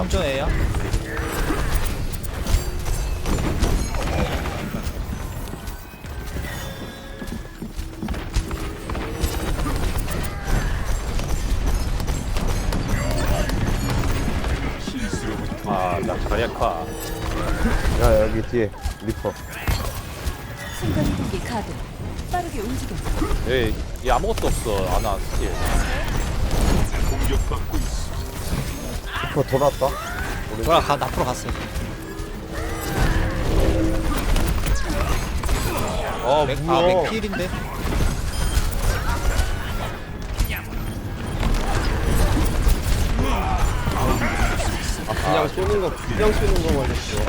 한조예요. 아나 자리아카 야 여기 뒤에 리퍼 순간이동기 가동. 빠르게 움직여. 얘, 얘 아무것도 없어 아나 스 킬 리퍼 돌았다 돌아가 앞으로 갔어요. 어 맥, 아 뭐야 맥필인데. 아 그냥 쏘는 거 그냥 쏘는 거 말했어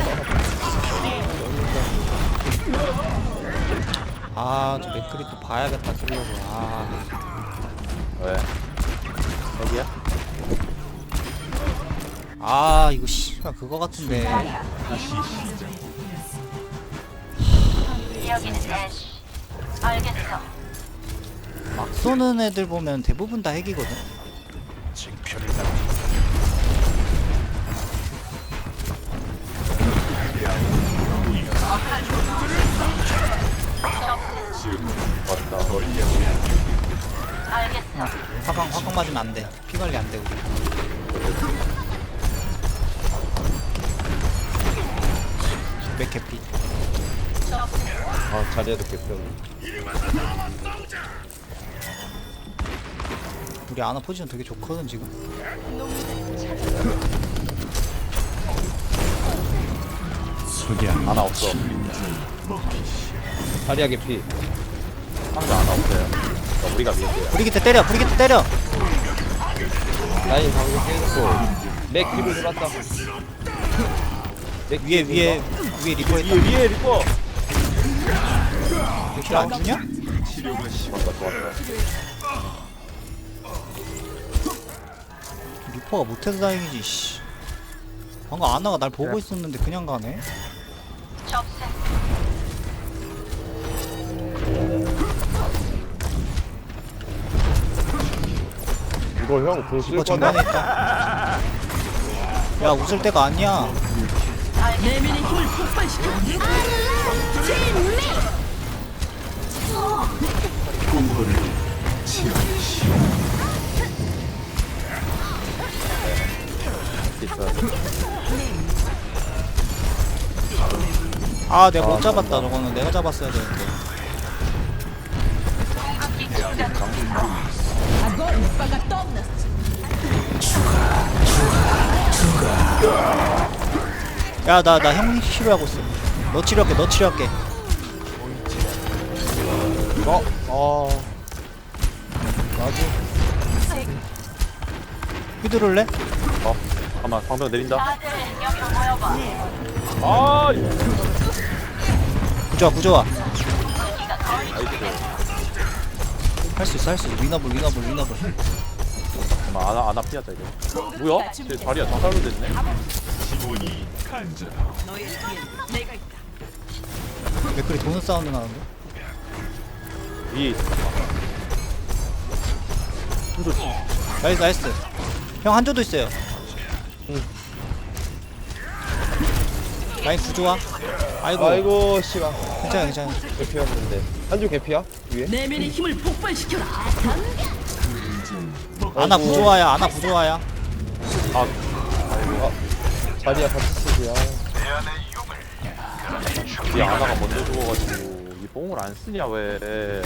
아저 맥클이 또 봐야겠다 쓰려고. 아 왜? 여기야? 아 이거 씨발 그거 같은데 여기는 애쉬. 알겠어. 막 쏘는 애들 보면 대부분 다 핵이거든 맞다 알겠어. 화강 화강 맞으면 안돼 피 관리 안돼 우리 맥캐피. 아 자리에도 개편 우리 아나 포지션 되게 좋거든 지금. 아나 없어. 자리야 개피. 상대 아나 없어요. 어, 우리가 밀게요 브리기트 때려 브리기트 때려. 라인 방금 깨졌고. 렉 뒤로 돌았다 렉 위에 뒤로 위에 위에 리퍼 위에 있다. 위에 리퍼. 킬안 주냐? 좋았다 좋았다 리퍼가 못해서 다행이지 씨. 방금 아나가 날 보고 있었는데 그냥 가네. 접수. 이거 형궁쓸 리퍼 건데 정면에 있다 야 웃을 때가 아니야 내면의 힘을 폭발시켜. 아 내가 못 잡았다 저거는 내가 잡았어야 되는데 야 나 나 형 치료하고 있어. 너 치료할게 너 치료할게. 어? 아. 나도 휘두를래? 어 잠깐만 방벽 내린다. 아 구조화 구조화. 여기가 거의 할수 있어 할 수 있어. 위너블 위너블 위너블. 잠깐만 아나 아나 피하자 이거. 뭐야? 쟤 자리야 자살로 됐네 맥클이 도는 사운드 나는데? 이. 나이스 나이스. 형 한조도 있어요. 라인 구조화 아이고, 아이고 씨발. 괜찮아 괜찮아 개피였는데. 한줄 개피야? 위에? 내면의 힘을 폭발시켜라. 아나 아이고. 구조화야 아나 구조화야. 아 자리야 같이 쓰기야 이 아나가 먼저 죽어가지고 이 뽕을 안 쓰냐 왜아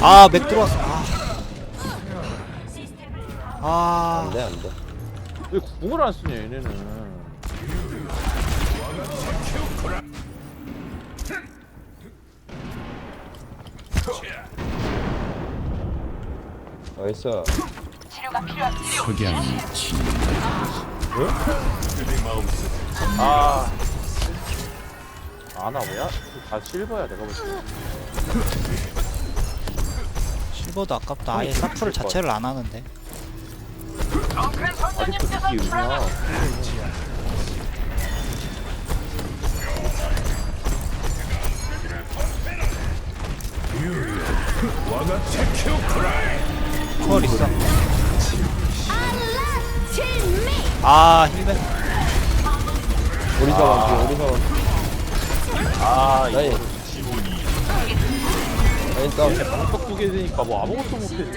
아맥 들어왔어. 아. 아. 안돼 안 돼. 왜 궁을 안 쓰냐 얘네는. 나이스. 치료가 필요한 아. 아나 뭐야? 다 실버야 내가 볼때. 실버도 아깝다. 아예 사프를 자체를 안 하는데. 아직도 특히 의미야? 컬 있어 아 힐벤 오리사 완피 오리사 완피. 아 이거 라인. 라인 다운. 방석 두개 되니까 뭐 아무것도 못해 지금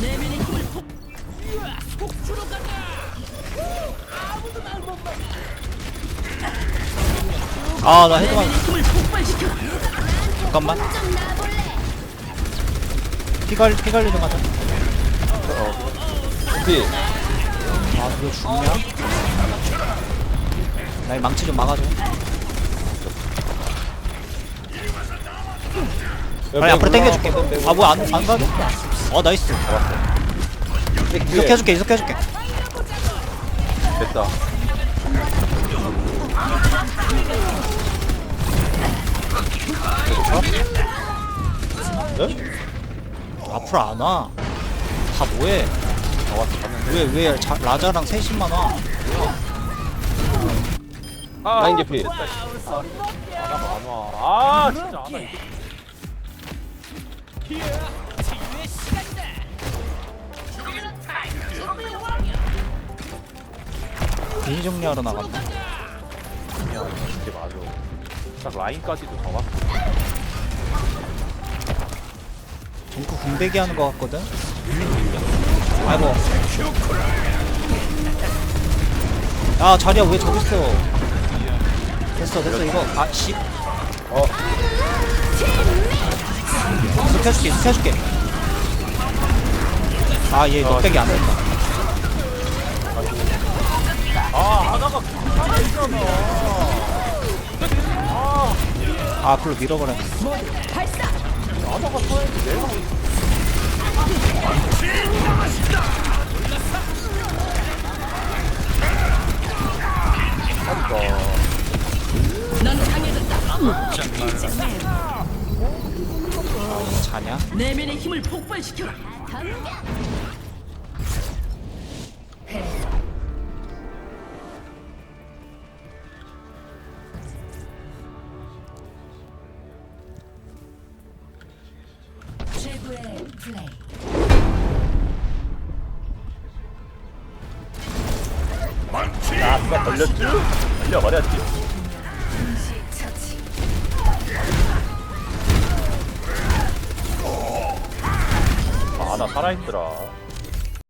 내면의 힘을 폭아나 헤드만. 잠깐만 피갈 피갈리 좀 하자 피 아 그거 죽냐? 나이 망치 좀 막아줘. 아니 앞으로 당겨줄게. 아 뭐야 안, 안 가네? 어 나이스. 이렇게 해줄게 이렇게 해줄게. 됐다 앞으로 안 와. 다 뭐해? 나왔어 갔는데 왜왜 라자랑 셋이만 와? 아 라인 개피. 안와 안와 아 진짜 안와 이거 비니 정리하러 나간다 그냥 이게 맞아. 딱 라인까지도 잡았어 정크 군대기 하는 거 같거든? 아이고. 야 자리야 왜 저기 있어? 됐어 됐어 이거. 아씨. 어. 이렇게 해줄게 이렇게 해줄게. 아얘 넉백이 안 된다. 아 하나가 하나 있잖아 아 그걸로 밀어버려 하나가 서야지 내가 넌 강해졌다. 자냐 내면의 힘을 폭발시켜라. 누가 걸렸지? 걸려버렸지. 아 나 살아있더라